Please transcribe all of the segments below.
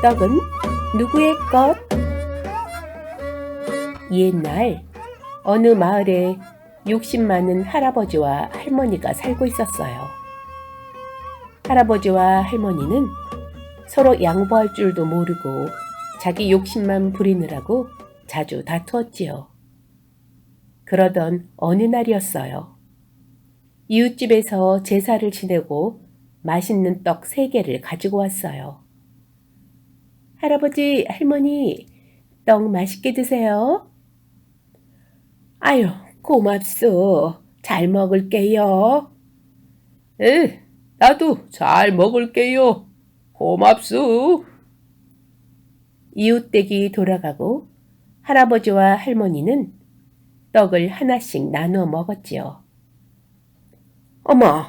떡은 누구의 것? 옛날 어느 마을에 욕심 많은 할아버지와 할머니가 살고 있었어요. 할아버지와 할머니는 서로 양보할 줄도 모르고 자기 욕심만 부리느라고 자주 다투었지요. 그러던 어느 날이었어요. 이웃집에서 제사를 지내고 맛있는 떡세 개를 가지고 왔어요. 할아버지, 할머니, 떡 맛있게 드세요. 아유, 고맙소. 잘 먹을게요. 에, 나도 잘 먹을게요. 고맙소. 이웃댁이 돌아가고 할아버지와 할머니는 떡을 하나씩 나누어 먹었지요. 어머,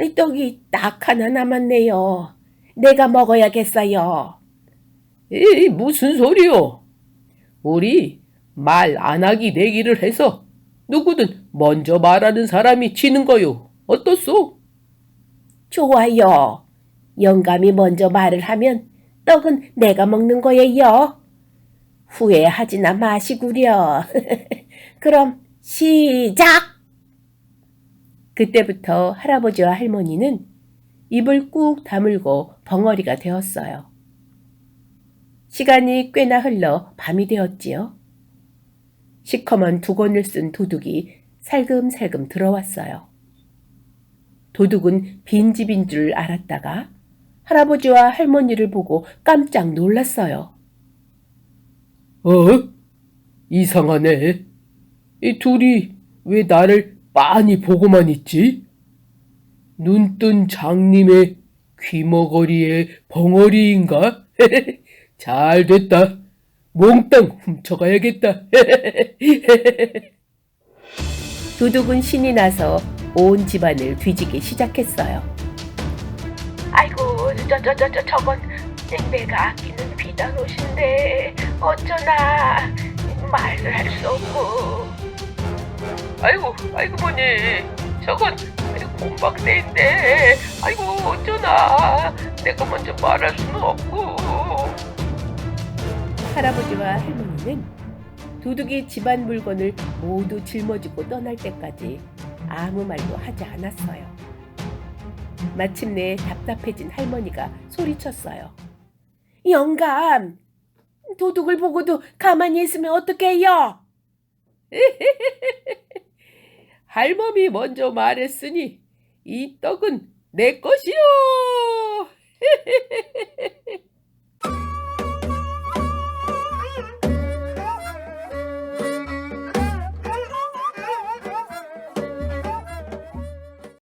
이 떡이 딱 하나 남았네요. 내가 먹어야겠어요. 에이, 무슨 소리요? 우리 말 안 하기 내기를 해서 누구든 먼저 말하는 사람이 지는 거요. 어떻소? 좋아요. 영감이 먼저 말을 하면 떡은 내가 먹는 거예요. 후회하지나 마시구려. 그럼 시작! 그때부터 할아버지와 할머니는 입을 꾹 다물고 벙어리가 되었어요. 시간이 꽤나 흘러 밤이 되었지요. 시커먼 두건을 쓴 도둑이 살금살금 들어왔어요. 도둑은 빈집인 줄 알았다가 할아버지와 할머니를 보고 깜짝 놀랐어요. 어? 이상하네. 이 둘이 왜 나를 빤히 보고만 있지? 눈뜬 장님의 귀머거리의 벙어리인가? 잘 됐다. 몽땅 훔쳐가야겠다. 도둑은 신이 나서 온 집안을 뒤지기 시작했어요. 아이고, 저, 저, 저, 저, 저건 내가 아끼는 비단 옷인데 어쩌나 말을 할 수 없고. 아이고, 아이고 뭐니. 저건 곰박대인데. 아이고 어쩌나. 내가 먼저 말할 수는 없고. 할아버지와 할머니는 도둑이 집안 물건을 모두 짊어지고 떠날 때까지 아무 말도 하지 않았어요. 마침내 답답해진 할머니가 소리쳤어요. 영감, 도둑을 보고도 가만히 있으면 어떡해요? 할멈이 먼저 말했으니 이 떡은 내 것이요.